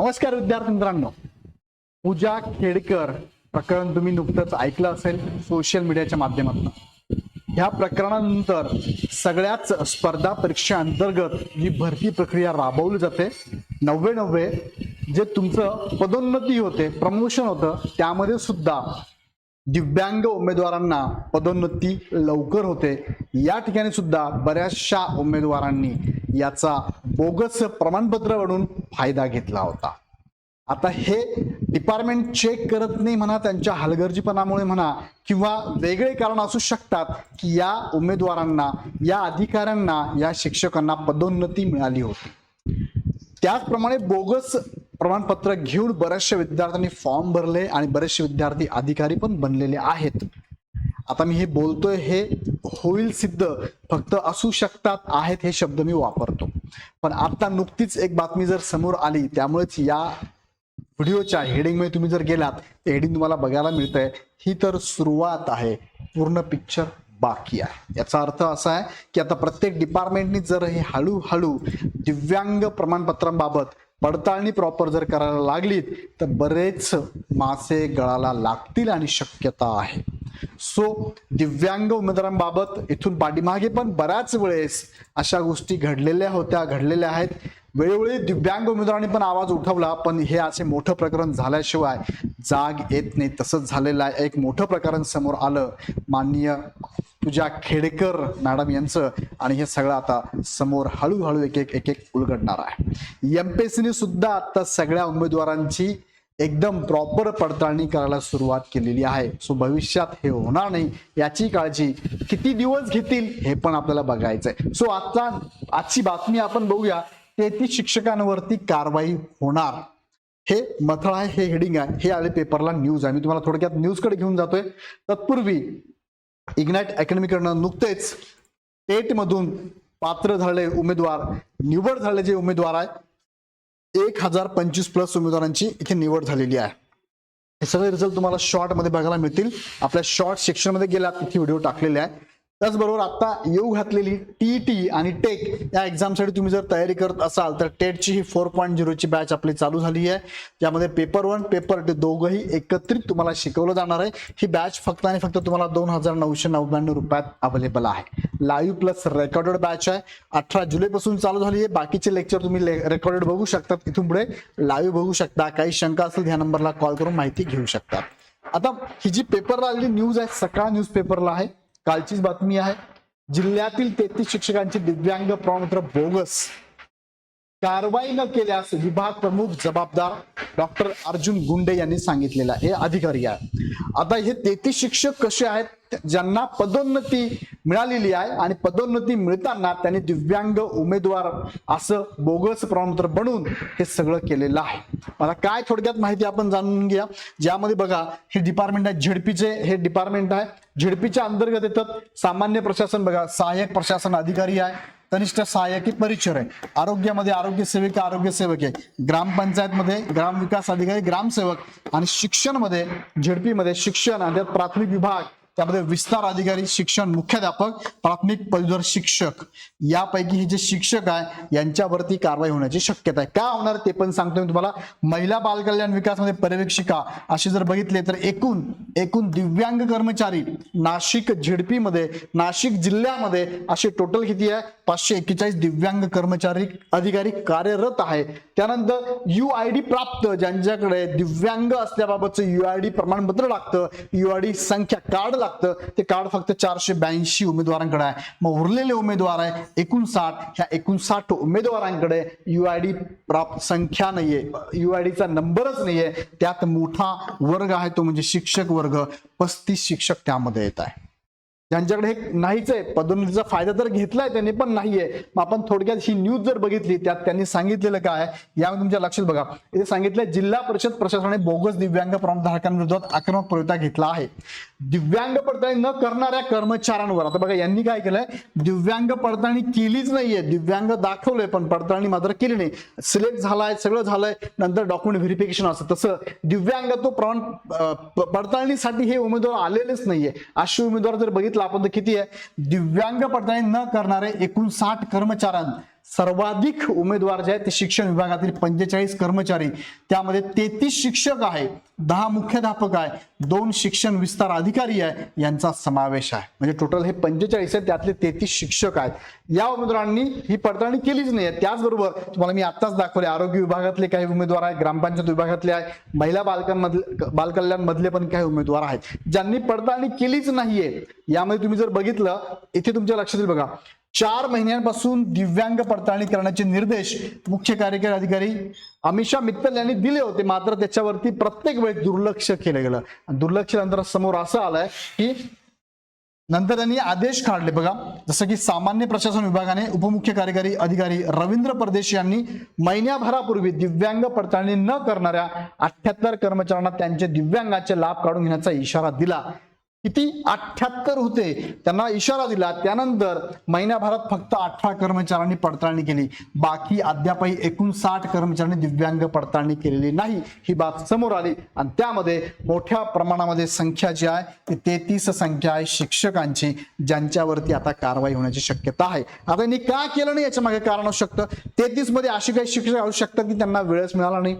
नमस्कार विद्यार्थी मित्रांनो. पूजा खेडकर प्रकरण तुम्ही नुकतंच ऐकलं असेल सोशल मीडियाच्या माध्यमातून. ह्या प्रकरणानंतर सगळ्याच स्पर्धा परीक्षा अंतर्गत जी भरती प्रक्रिया राबवली जाते. नव्वे नव्वे जे तुमचं पदोन्नती होते प्रमोशन होतं त्यामध्ये सुद्धा दिव्यांग उमेदवारांना पदोन्नती लवकर होते. या ठिकाणी सुद्धा बऱ्याचशा उमेदवारांनी याचा बोगस प्रमाणपत्र म्हणून फायदा घेतला होता. आता हे डिपार्टमेंट चेक करत नाही म्हणा त्यांच्या हलगर्जीपणामुळे म्हणा किंवा वेगळे कारण असू शकतात की या उमेदवारांना या अधिकाऱ्यांना या शिक्षकांना पदोन्नती मिळाली होती. त्याचप्रमाणे बोगस प्रमाणपत्र घेऊन बऱ्याचशा विद्यार्थ्यांनी फॉर्म भरले आणि बरेचसे विद्यार्थी अधिकारी पण बनलेले आहेत. आता मी हे बोलतोय हे होईल सिद्ध फक्त असू शकतात आहेत हे शब्द मी वापरतो. पण आता नुकतीच एक बातमी जर समोर आली त्यामुळेच या व्हिडिओच्या हेडिंगमध्ये तुम्ही जर गेलात ते हेडिंग तुम्हाला बघायला मिळतंय. ही तर सुरुवात आहे. पूर्ण पिक्चर बाकी आहे. याचा अर्थ असा आहे की आता प्रत्येक डिपार्टमेंटनी जर हे हळूहळू दिव्यांग प्रमाणपत्रांबाबत पडताळणी प्रॉपर जर करायला लागलीत तर बरेच मासे गळाला लागतील आणि शक्यता आहे. सो दिव्यांग उमेदवारांबाबत इथून पाठीमागे पण बऱ्याच वेळेस अशा गोष्टी घडलेल्या होत्या घडलेल्या आहेत. वेळोवेळी दिव्यांग उमेदवारांनी पण आवाज उठवला पण हे असे मोठं प्रकरण झाल्याशिवाय जाग येत नाही. तसंच झालेलं आहे. एक मोठं प्रकरण समोर आलं. माननीय तुझ्या खेडेकर मॅडम यांचं आणि हे सगळं आता समोर हळूहळू एक एक एक एक उलगडणार आहे एमपीएससीने सुद्धा आता सगळ्या उमेदवारांची एकदम प्रॉपर पडताळणी करायला सुरुवात केलेली आहे. सो भविष्यात हे होणार नाही याची काळजी किती दिवस घेतील हे पण आपल्याला बघायचंय. सो आता आजची बातमी आपण बघूया तेहतीस शिक्षकांवरती कारवाई होणार. हे मथळ आहे हे हेडिंग आहे हे आले पेपरला न्यूज आहे. मी तुम्हाला थोडक्यात न्यूजकडे घेऊन जातोय. तत्पूर्वी इग्नाइट अकॅडमीकडनं नुकतेच टेट मधून पात्र झाले उमेदवार निवड झाले जे उमेदवार आहे एक हजार पंचवीस प्लस उमेदवारांची इथे निवड झालेली आहे. हे सगळे रिझल्ट तुम्हाला शॉर्टमध्ये बघायला मिळतील. आपल्या शॉर्ट सेक्शनमध्ये गेलात तिथे व्हिडिओ टाकलेले आहे. त्याचबरोबर आता येऊ घातलेली टी आणि टेक या एक्झामसाठी तुम्ही जर तयारी करत असाल तर टेटची ही फोर पॉईंट झिरोची बॅच आपली चालू झाली आहे. ज्यामध्ये पेपर वन पेपर टू दोघंही एकत्रित तुम्हाला शिकवलं जाणार आहे. ही बॅच फक्त आणि फक्त तुम्हाला दोन हजार नऊशे नव्याण्णव रुपयात अवेलेबल आहे. लाईव्ह प्लस रेकॉर्डेड बॅच आहे. अठरा जुलैपासून चालू झाली आहे. बाकीचे लेक्चर तुम्ही रेकॉर्डेड बघू शकतात. इथून पुढे लाईव्ह बघू शकता. काही शंका असेल ह्या नंबरला कॉल करून माहिती घेऊ शकता. आता ही जी पेपरला आलेली न्यूज आहे सकाळ न्यूज पेपरला आहे. कालचीच बातमी आहे. जिल्ह्यातील तेहतीस शिक्षकांची दिव्यांग प्रमाणपत्र बोगस कारवाई न केल्यास विभाग प्रमुख जबाबदार डॉक्टर अर्जुन गुंडे यांनी सांगितलेलं आहे. हे अधिकारी आहे. आता हे तेहतीस शिक्षक कसे आहेत? ज्यांना पदोन्नती मिळालेली आहे आणि पदोन्नती मिळताना त्यांनी दिव्यांग उमेदवार असं बोगस प्रमाणपत्र बनवून हे सगळं केलेलं आहे. मला काय थोडक्यात माहिती आपण जाणून घ्या ज्यामध्ये बघा हे डिपार्टमेंट आहे झेडपीचे हे डिपार्टमेंट आहे. झेडपीच्या अंतर्गत येतात सामान्य प्रशासन बघा सहाय्यक प्रशासन अधिकारी आहे कनिष्ठ सहाय्यकी परिचर आहे. आरोग्यामध्ये आरोग्य सेविका आरोग्य सेवक आहे. ग्रामपंचायतमध्ये ग्रामविकास अधिकारी ग्रामसेवक आणि शिक्षणमध्ये झेडपीमध्ये शिक्षण आणि त्यात प्राथमिक विभाग त्यामध्ये विस्तार अधिकारी शिक्षण मुख्याध्यापक प्राथमिक पदवीधर शिक्षक यापैकी हे जे शिक्षक आहे यांच्यावरती कारवाई होण्याची शक्यता आहे. का होणार ते पण सांगतो मी तुम्हाला. महिला बालकल्याण विकासमध्ये पर्यवेक्षिका असे जर बघितले तर एकूण एकूण दिव्यांग कर्मचारी नाशिक झिडपीमध्ये नाशिक जिल्ह्यामध्ये असे टोटल किती आहे? पाचशे एक्केचाळीस दिव्यांग कर्मचारी अधिकारी कार्यरत आहे. त्यानंतर यू आय डी प्राप्त ज्यांच्याकडे दिव्यांग असल्याबाबतचं यू आय डी प्रमाणपत्र लागतं. यू आय डी संख्या कार्ड लागतं. ते कार्ड फक्त चारशे ब्याऐंशी उमेदवारांकडे आहे. मग उरलेले उमेदवार आहे एकोणसाठ. ह्या एकोणसाठ उमेदवारांकडे यू आय डी प्राप्त संख्या नाहीये. यू आय डीचा नंबरच नाहीये. त्यात मोठा वर्ग आहे तो म्हणजे शिक्षक वर्ग. पस्तीस शिक्षक त्यामध्ये येत आहे. ज्यांच्याकडे हे नाहीच आहे. पदोन्नतीचा फायदा तर घेतलाय त्यांनी पण नाहीये. मग आपण थोडक्यात ही न्यूज जर बघितली त्यात त्यांनी सांगितलेलं काय यामध्ये तुमच्या लक्षात बघा. इथे सांगितलंय जिल्हा परिषद प्रशासनाने बोगस दिव्यांग प्रमाणधारकांविरोधात आक्रमक प्रयत्न घेतला आहे. दिव्यांग पडताळणी न करणाऱ्या कर्मचाऱ्यांवर आता बघा यांनी काय केलंय? दिव्यांग पडताळणी केलीच नाहीये. दिव्यांग दाखवलंय पण पडताळणी मात्र केली नाही. सिलेक्ट झालाय सगळं झालंय नंतर डॉक्युमेंट व्हेरिफिकेशन असतं. तसं दिव्यांग तो प्रमाण पडताळणीसाठी हे उमेदवार आलेलेच नाहीये. असे उमेदवार जर बघितलं आपण तर किती आहे? दिव्यांग पडताळणी न करणारे एकूण साठ कर्मचाऱ्यां सर्वाधिक उमेदवार जे आहेत ते शिक्षण विभागातील पंचेचाळीस कर्मचारी. त्यामध्ये तेहतीस शिक्षक आहे दहा मुख्याध्यापक आहे दोन शिक्षण विस्तार अधिकारी आहे यांचा समावेश आहे. म्हणजे टोटल हे पंचेचाळीस आहेत त्यातले तेहतीस शिक्षक आहेत. या उमेदवारांनी ही पडताळणी केलीच नाही त्याचबरोबर तुम्हाला मी आत्ताच दाखवले आरोग्य विभागातले काही उमेदवार आहेत ग्रामपंचायत विभागातले आहे महिला बालकांमधले बालकल्याण मधले पण काही उमेदवार आहेत. ज्यांनी पडताळणी केलीच नाहीये यामध्ये तुम्ही जर बघितलं इथे तुमच्या लक्षात येईल बघा. चार महिन्यांपासून दिव्यांग पडताळणी करण्याचे निर्देश मुख्य कार्यकारी अधिकारी अमिषा मित्तल यांनी दिले होते. मात्र त्याच्यावरती प्रत्येक वेळेस दुर्लक्ष केलं गेलं. आणि दुर्लक्ष नंतर समोर असं आलंय की नंतर त्यांनी आदेश काढले. बघा जसं की सामान्य प्रशासन विभागाने उपमुख्य कार्यकारी अधिकारी रवींद्र परदेश यांनी महिन्याभरापूर्वी दिव्यांग पडताळणी न करणाऱ्या अठ्याहत्तर कर्मचाऱ्यांना त्यांचे दिव्यांगाचे लाभ काढून घेण्याचा इशारा दिला. किती? अठ्याहत्तर होते. त्यांना इशारा दिला. त्यानंतर महिन्याभरात फक्त अठरा कर्मचाऱ्यांनी पडताळणी केली. बाकी अद्यापही एकूण साठ कर्मचाऱ्यांनी दिव्यांग पडताळणी केलेली नाही. ही बाब समोर आली. आणि त्यामध्ये मोठ्या प्रमाणामध्ये संख्या जी आहे ती तेहतीस संख्या आहे शिक्षकांची ज्यांच्यावरती आता कारवाई होण्याची शक्यता आहे. आता यांनी का केलं नाही? याच्या मागे कारण असू शकतं. तेहतीसमध्ये अशी काही शिक्षक असू शकतात की त्यांना वेळच मिळाला नाही.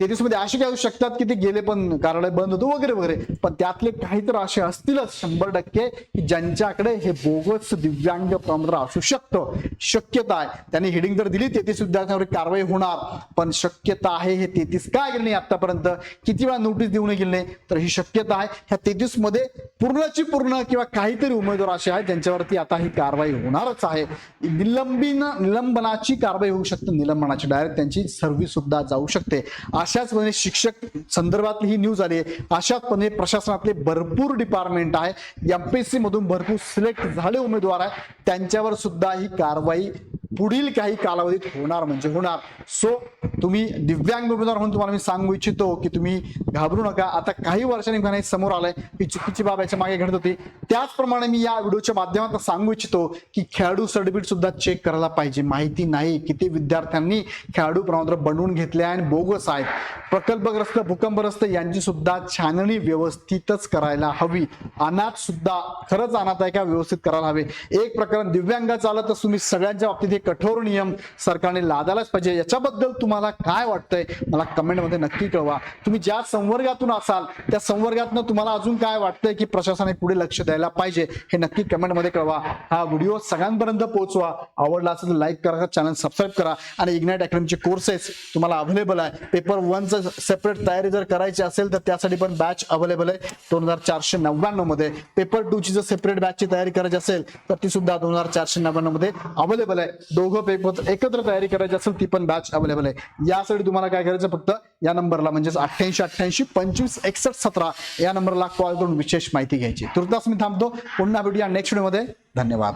तेहतीसमध्ये असे काही असू शकतात की ते गेले पण कार्यालय बंद होतो वगैरे वगैरे. पण त्यातले काही तर असे असतीलच शंभर टक्के की ज्यांच्याकडे हे बोगस दिव्यांग प्रमाणपत्र असू शकतं. शक्यता आहे. त्यांनी हेडिंग तर दिली तेहतीस विद्यार्थ्यांवर कारवाई होणार. पण शक्यता आहे हे तेहतीस काय गेले नाही आतापर्यंत? किती वेळा नोटीस देऊ गेले नाही? तर ही शक्यता आहे. ह्या तेहतीसमध्ये पूर्णची पूर्ण किंवा काहीतरी उमेदवार असे आहेत ज्यांच्यावरती आता ही कारवाई होणारच आहे. निलंबिन निलंबनाची कारवाई होऊ शकते. निलंबनाची डायरेक्ट त्यांची सर्व्हिस सुद्धा जाऊ शकते. अशाच पणे शिक्षक संदर्भातली ही न्यूज आली. आहे अशाच पणे प्रशासनातले भरपूर डिपार्टमेंट आहे. यम पी एस सी मधून भरपूर सिलेक्ट झाले उमेदवार आहे त्यांच्यावर सुद्धा ही कारवाई पुढील काही कालावधीत होणार म्हणजे होणार. सो तुम्ही दिव्यांग उमेदवार म्हणून तुम्हाला मी सांगू इच्छितो की तुम्ही घाबरू नका. आता काही वर्षांनी मला समोर आलंय. की चुकीची बाब याच्या मागे घडत होती. त्याचप्रमाणे मी या व्हिडिओच्या माध्यमातून सांगू इच्छितो की खेळाडू सर्टिफिकेट सुद्धा चेक करायला पाहिजे. माहिती नाही. किती विद्यार्थ्यांनी खेळाडू प्रमाणपत्र बनवून घेतले आणि बोगस आहेत. प्रकल्पग्रस्त भूकंपग्रस्त यांची सुद्धा छाननी व्यवस्थितच करायला हवी. अनाथ सुद्धा खरंच अनाथ आहे का? व्यवस्थित करायला हवे. एक प्रकरण दिव्यांगाचं आलं तर तुम्ही सगळ्यांच्या बाबतीत हे कठोर नियम सरकारने लादायलाच पाहिजे. याच्याबद्दल तुम्हाला तुम्हाला काय वाटतंय? मला कमेंटमध्ये नक्की कळवा. तुम्ही ज्या संवर्गातून असाल त्या संवर्गातनं तुम्हाला अजून काय वाटतंय की प्रशासनाने पुढे लक्ष द्यायला पाहिजे हे नक्की कमेंटमध्ये कळवा. हा व्हिडिओ सगळ्यांपर्यंत पोहोचवा. आवडला असेल तर लाईक करा चॅनल सबस्क्राईब करा आणि इग्नाइट अकॅडमीचे कोर्सेस तुम्हाला अवेलेबल आहे. पेपर वनचं सेपरेट तयारी जर करायची असेल तर त्यासाठी पण बॅच अवेलेबल आहे. दोन हजार चारशे नव्याण्णवमध्ये. पेपर टू ची जर सेपरेट बॅचची तयारी करायची असेल तर ती सुद्धा दोन हजार चारशे नव्याण्णवमध्ये अवेलेबल आहे. दोघं पेपर एकत्र तयारी करायची असेल ती पण बॅच अवेलेबल आहे. यासाठी तुम्हाला काय करायचं फक्त या नंबरला म्हणजेच अठ्ठ्याऐंशी अठ्ठ्याऐंशी पंचवीस एकसष्ट सतरा या नंबरला कॉल करून विशेष माहिती घ्यायची. तुर्तास मी थांबतो. पुन्हा भेटूया नेक्स्ट व्हिडिओमध्ये धन्यवाद.